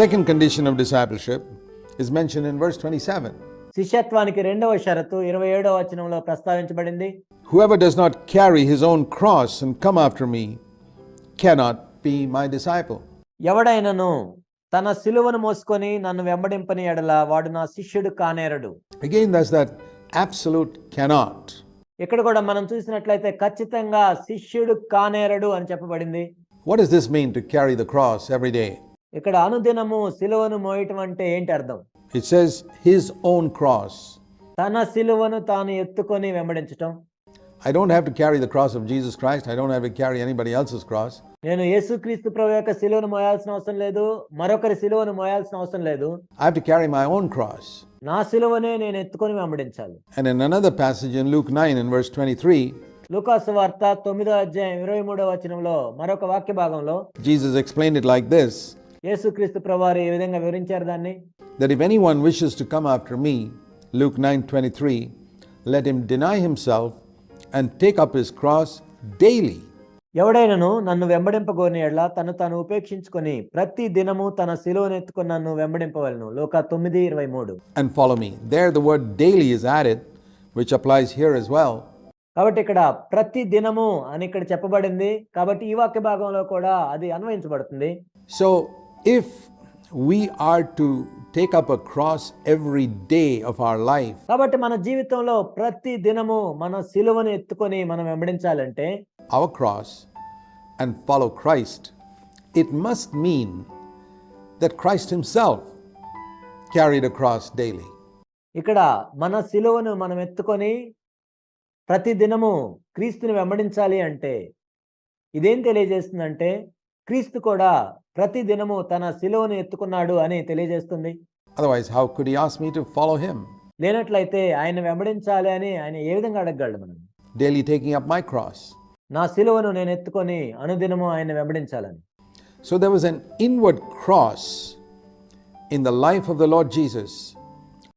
second condition of discipleship is mentioned in verse 27. శిష్యత్వానికి రెండవ షరతు ఇరవై ఏడవ వచనంలో ప్రస్తావించబడింది Whoever does not carry his own cross and come after me cannot be my disciple. ఎవడైనను తన సిలువను మోసుకొని నన్ను వెంబడింపని ఎడల వాడు నా శిష్యుడు కానేరడు Again, that's that absolute cannot. ఇక్కడ కూడా మనం చూసినట్లయితే ఖచ్చితంగా శిష్యుడు కానేరడు అని చెప్పబడింది What does this mean to carry the cross every day? ఇక్కడ అనుదినము సిలువను మోయటం అంటే ఏంటి అర్థం It says his own cross. తన సిలువను తాను ఎత్తుకొని వెంబడించటం I don't have to carry the cross of Jesus Christ. I don't have to carry anybody else's cross. నేను యేసుక్రీస్తు ప్రభు యొక్క సిలువను మోయాల్సిన అవసరం లేదు మరొకరి సిలువను మోయాల్సిన అవసరం లేదు I have to carry my own cross. నా సిలువనే నేను ఎత్తుకొని వెంబడించాలి And in another passage in Luke 9 in verse 23, లూకాసు వార్త తొమ్మిదో అధ్యాయం ఇరవై మూడో వచనంలో మరొక వాక్య భాగంలో Jesus explained it like this యేసుక్రీస్తు ప్రభువారు ఈ విధంగా వివరించారు దాన్ని that if anyone wishes to come after me, Luke 9:23, let him deny himself and take up his cross daily. ఎవడైనను నన్ను వెంబడింపగోని ఎడ్ల తను తాను ఉపేక్షించుకొని ప్రతి దినము తన సిలువను ఎత్తుకొని నన్ను వెంబడింపవలను లోక తొమ్మిది ఇరవై మూడు and follow me. There the word daily is added, which applies here as well. కాబట్టి ఇక్కడ ప్రతి దినము అని ఇక్కడ చెప్పబడింది కాబట్టి ఈ వాక్య భాగంలో కూడా అది అన్వయించబడుతుంది So if we are to take up a cross every day of our life, కాబట్టి మన జీవితంలో ప్రతి దినము మన సిలువను ఎత్తుకొని మనం వెంబడించాలంటే our cross, and follow Christ, it must mean that Christ himself carried a cross daily. ఇక్కడ మన సిలువను మనం ఎత్తుకొని ప్రతి దినము క్రీస్తుని వెంబడించాలి అంటే ఇదేం తెలియజేస్తుందంటే క్రీస్తు కూడా ప్రతి దినము తన సిలువను ఎత్తుకున్నాడు అని తెలియజేస్తుంది. How could he ask me to follow him? లేనట్లయితే ఆయన వెంబడించాలి అని ఆయన ఏ విధంగా అడగగలడు మనం? Daily taking up my cross. నా సిలువను నేను ఎత్తుకొని అనుదినము ఆయన వెంబడించాలని. So there was an inward cross in the life of the Lord Jesus,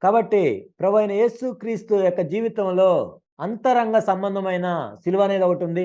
కాబట్టి ప్రభు అయిన యేసు క్రీస్తు యొక్క జీవితంలో అంతరంగ సంబంధమైన సిలువ అనేది ఒకటి ఉంది.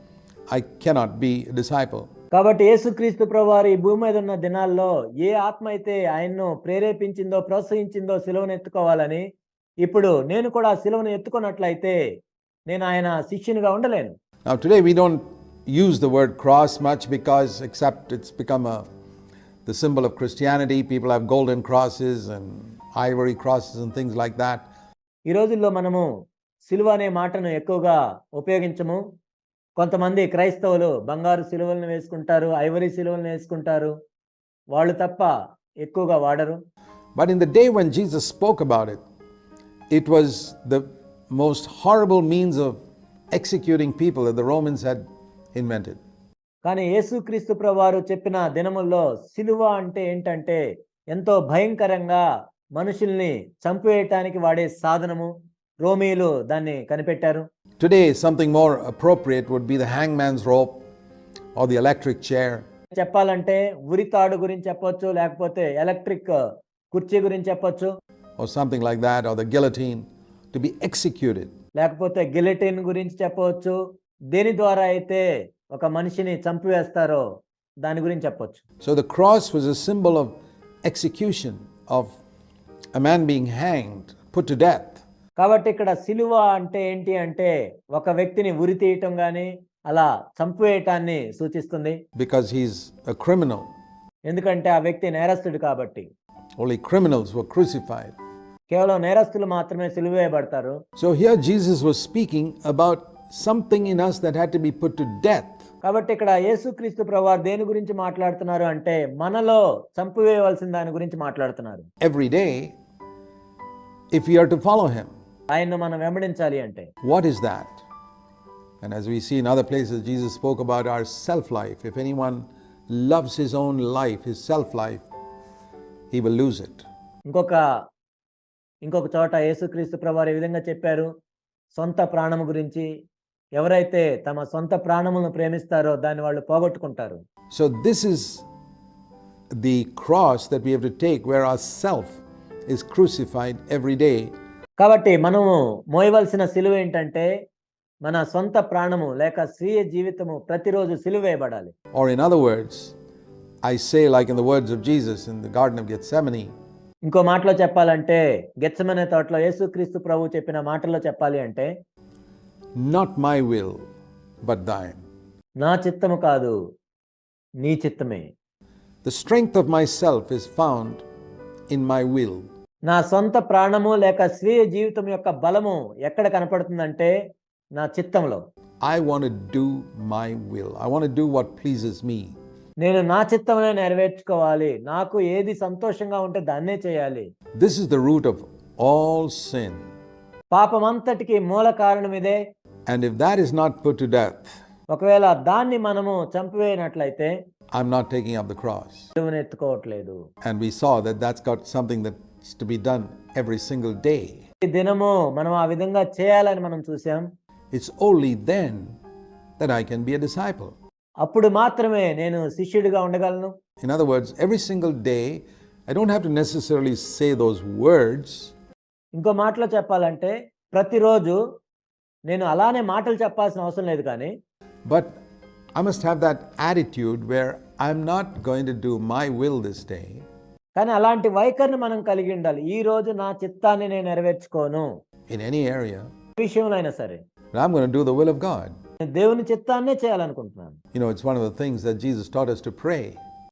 I cannot be a disciple. కాబట్టి యేసుక్రీస్తు ప్రభువారు ఈ భూమి మీద ఉన్న దినాల్లో ఏ ఆత్మ అయితే ఆయన్ను ప్రేరేపించిందో ప్రోత్సహించిందో సిలువను ఎత్తుకోవాలని ఇప్పుడు నేను కూడా ఆ సిలువను ఎత్తుకున్నట్లయితే నేను ఆయన శిష్యునిగా ఉండలేను Now, today we don't use the word cross much because, except it's become a, the symbol of Christianity, people have golden crosses and ivory crosses and things like that. ఈ రోజుల్లో మనము సిలువ అనే మాటను ఎక్కువగా ఉపయోగించము కొంతమంది క్రైస్తవులు బంగారు సిలువలను వేసుకుంటారు ఐవరీ సిలువలను వేసుకుంటారు. వాళ్ళు తప్ప ఎక్కువగా వాడరు. In the day when Jesus spoke about it, it was the most horrible means of executing people that the Romans had invented. కానీ యేసుక్రీస్తు ప్రభువారు చెప్పిన దినముల్లో సిలువ అంటే ఏంటంటే ఎంతో భయంకరంగా మనుషుల్ని చంపివేయటానికి వాడే సాధనము. రోమీలు దాన్ని కనిపెట్టారు Today, something more appropriate would be the hangman's rope or the electric chair. చెప్పాలంటే ఉరితాడు గురించి చెప్పొచ్చు లేకపోతే ఎలక్ట్రిక్ కుర్చీ గురించి చెప్పొచ్చు or something like that, or the guillotine, to be executed. లేకపోతే గిలెటిన్ గురించి చెప్పవచ్చు దేని ద్వారా అయితే ఒక మనిషిని చంపివేస్తారో దాని గురించి చెప్పొచ్చు So the cross was a symbol of execution, of a man being hanged, put to death. కాబట్టి ఇక్కడ సిలువ అంటే ఏంటి అంటే ఒక వ్యక్తిని ఉరి తీయటం కానీ అలా చంపివేయటాన్ని సూచిస్తుంది because he's a criminal. ఎందుకంటే ఆ వ్యక్తి నేరస్తుడు కాబట్టి Only criminals were crucified. కేవలం నేరస్తులు మాత్రమే సిలువ వేయబడతారు So here Jesus was speaking about something in us that had to be put to death. కాబట్టి ఇక్కడ యేసుక్రీస్తు ప్రభువారు దేని గురించి మాట్లాడుతున్నారు అంటే మనలో చంపివేయవలసిన దాని గురించి మాట్లాడుతున్నారు every day if we are to follow him. ఆయన్ను మనం వెంబడించాలి అంటే What is that? And as we see in other places, Jesus spoke about our self life. If anyone loves his own life, his self life, he will lose it. ఇంకొక ఇంకొక చోట యేసుక్రీస్తు ప్రభువారు ఈ విధంగా చెప్పారు సొంత ప్రాణము గురించి ఎవరైతే తమ సొంత ప్రాణములను ప్రేమిస్తారో దాన్ని వాళ్ళు పోగొట్టుకుంటారు So, this is the cross that we have to take where our self is crucified every day కాబట్టి మనము మోయవలసిన సిలువ ఏంటంటే మన సొంత ప్రాణము లేక స్వీయ జీవితము ప్రతిరోజు సిలువ వేయబడాలి. Or in other words I say like in the words of Jesus in the garden of Gethsemane ఇంకో మాటలో చెప్పాలంటే గెత్సెమనే తోటలో యేసుక్రీస్తు ప్రభు చెప్పిన మాటలో చెప్పాలి అంటే not my will but thine నా చిత్తము కాదు నీ చిత్తమే. The strength of my self is found in my will నా సొంత ప్రాణము లేక స్వీయ జీవితం యొక్క బలము ఎక్కడ కనపడుతుందంటే నా చిత్తంలో. I want do my will I want do what pleases me నేను నా చిత్తమే నెరవేర్చుకోవాలి. నాకు ఏది సంతోషంగా ఉంటే దాన్నే చేయాలి. This is the root of all sin పాపమంతటికి మూల కారణం ఇదే. And if that is not put to death ఒకవేళ దాన్ని మనము చంపివేయనట్లయితే I am not taking up the cross శిలువను ఎత్తుకోవట్లేదు. And we saw that that's got something that it's to be done every single day ఈ దినము మనం ఆ విధంగా చేయాలని మనం చూసాం. It's only then that I can be a disciple అప్పుడు మాత్రమే నేను శిష్యుడిగా ఉండగలను. In other words every single day I don't have to necessarily say those words ఇంకో మాటలో చెప్పాలంటే ప్రతిరోజు నేను అలానే మాటలు చెప్పాల్సిన అవసరం లేదు కానీ but I must have that attitude where I'm not going to do my will this day కానీ అలాంటి వైఖరిని మనం కలిగి ఉండాలి ఈ రోజు నా చిత్తాన్ని నేను నెరవేర్చుకోను in any area, ఏ విషయంలో అయినా సరే but I'm going to do the will of God. నేను దేవుని చిత్తాన్నే చేయాలనుకుంటున్నాను You know, it's one of the things that Jesus taught us to pray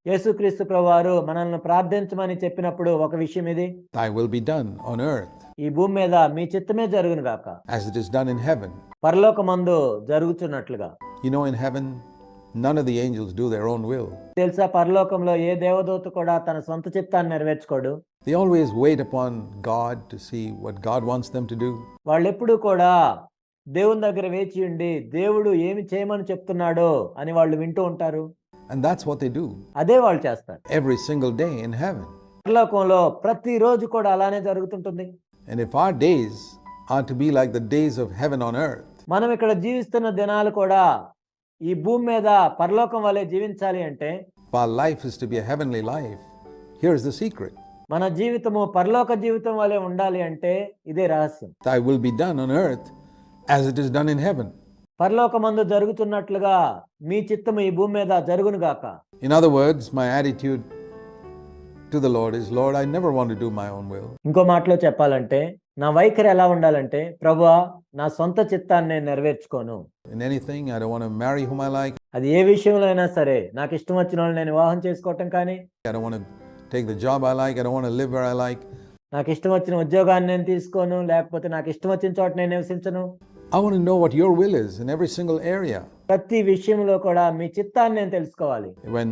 యేసుక్రీస్తు ప్రభువారు మనల్ని ప్రార్థించమని చెప్పినప్పుడు ఒక విషయం ఇది Thy will be done on earth ఈ భూమి మీద మీ చిత్తమే జరుగును గాక as it is done in heaven. పరలోకమందు జరుగుతున్నట్లుగా You know, in heaven, none of the angels do their own will. తెలుసా పరలోకంలో ఏ దేవదూత కూడా తన సొంత చిత్తాన్ని నెరవేర్చుకోడు They always wait upon God to see what God wants them to do. వాళ్ళు ఎప్పుడూ కూడా దేవుని దగ్గర వేచి ఉండి దేవుడు ఏమి చేయమని చెప్తున్నాడో అని వాళ్ళు వింటూ ఉంటారు And that's what they do అదే వాళ్ళు చేస్తారు every single day in heaven. పరలోకంలో ప్రతిరోజు కూడా అలానే జరుగుతుంటుంది And if our days are to be like the days of heaven on earth, మనం ఇక్కడ జీవిస్తున్న దినాలు కూడా ఈ భూమి మీద పరలోకం వలె జీవించాలి అంటే our life is to be a heavenly life, here's the secret మన జీవితము పరలోక జీవితం వలె ఉండాలి అంటే ఇదే రహస్యం Thy will be done on earth as it is done in heaven. పరలోకమందు జరుగుతున్నట్లుగా మీ చిత్తము ఈ భూమి మీద జరుగును గాక In other words, my attitude to the Lord is Lord, I never want to do my own will. ఇంకో మాటలో చెప్పాలంటే నా వైఖరి ఎలా ఉండాలంటే ప్రభు నా సొంత చిత్తాన్ని నేను నెరవేర్చుకోను అది ఏ విషయంలో అయినా సరే నాకు ఇష్టం వచ్చిన వాళ్ళు నేను వివాహం చేసుకోవటం కానీ నాకు ఇష్టం వచ్చిన ఉద్యోగాన్ని నేను తీసుకోను లేకపోతే నాకు ఇష్టం వచ్చిన చోట నేను నివసించను I want to know what your will is in every single area. ప్రతి విషయంలో కూడా మీ చిత్తాన్ని నేను తెలుసుకోవాలి. When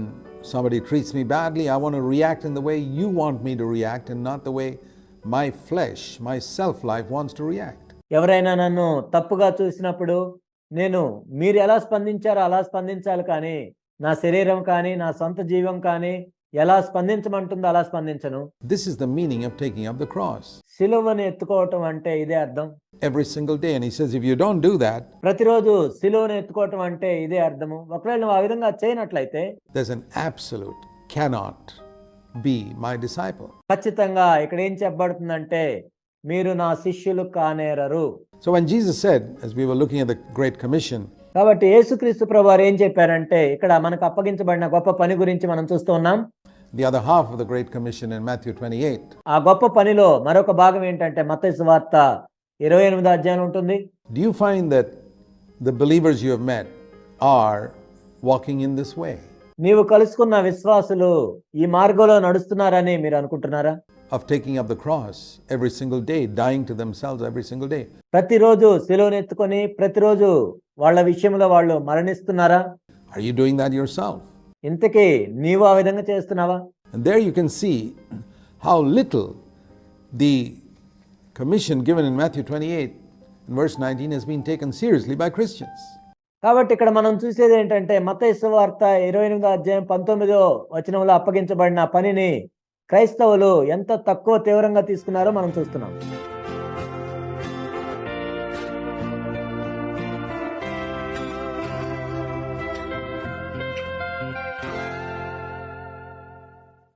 somebody treats me badly, I want to react in the way you want me to react and not the way my flesh, my self life wants to react. ఎవరైనా నన్ను తప్పుగా చూసినప్పుడు నేను మీరు ఎలా స్పందించారో అలా స్పందించాలి కానీ నా శరీరం కానీ నా సొంత జీవం కానీ ఎలా స్పందించమంటుందో అలా స్పందించను This is the meaning of taking up the cross సిలువను ఎత్తుకోవటం అంటే ఇదే అర్థం every single day. And he says, if you don't do that, ప్రతిరోజు సిలువను ఎత్తుకోవటం అంటే ఇదే అర్థము ఒకవేళ నువ్వు ఆ విధంగా చేయనట్లయితే there's an absolute cannot be my disciple. ఖచ్చితంగా ఇక్కడ ఏం చెప్పబడుతుందంటే మీరు నా శిష్యులు కానేరరు So when Jesus said, as we were looking at the Great Commission, కాబట్టి యేసుక్రీస్తు ప్రభువారు ఏం చెప్పారంటే ఇక్కడ మనకు అప్పగించబడిన గొప్ప పని గురించి మనం చూస్తూ ఉన్నాం the other half of the Great Commission in Matthew 28, ఆ గొప్ప పనిలో మరొక భాగం ఏంటంటే మత్తయి వార్త ఇరవై ఎనిమిదో అధ్యాయం ఉంటుంది do you find that the believers you have met are walking in this way? నీవు కలుసుకున్న విశ్వాసులు ఈ మార్గంలో నడుస్తున్నారని మీరు అనుకుంటున్నారా of taking up the cross every single day, dying to themselves every single day. ప్రతిరోజు సిలువను ఎత్తుకొని ప్రతిరోజు వాళ్ళ విషయంలో వాళ్ళు మరణిస్తున్నారా Are you doing that yourself? ఇంతకీ నీవు ఆ విధంగా చేస్తున్నావా And there you can see how little the commission given in Matthew 28 and verse 19 has been taken seriously by Christians. కాబట్టి ఇక్కడ మనం చూసేది ఏంటంటే మతైసు వార్త ఇరవై ఎనిమిదో అధ్యాయం పంతొమ్మిదో వచనంలో అప్పగించబడిన పనిని క్రైస్తవులు ఎంత తక్కువ తీవ్రంగా తీసుకున్నారో మనం చూస్తున్నాం.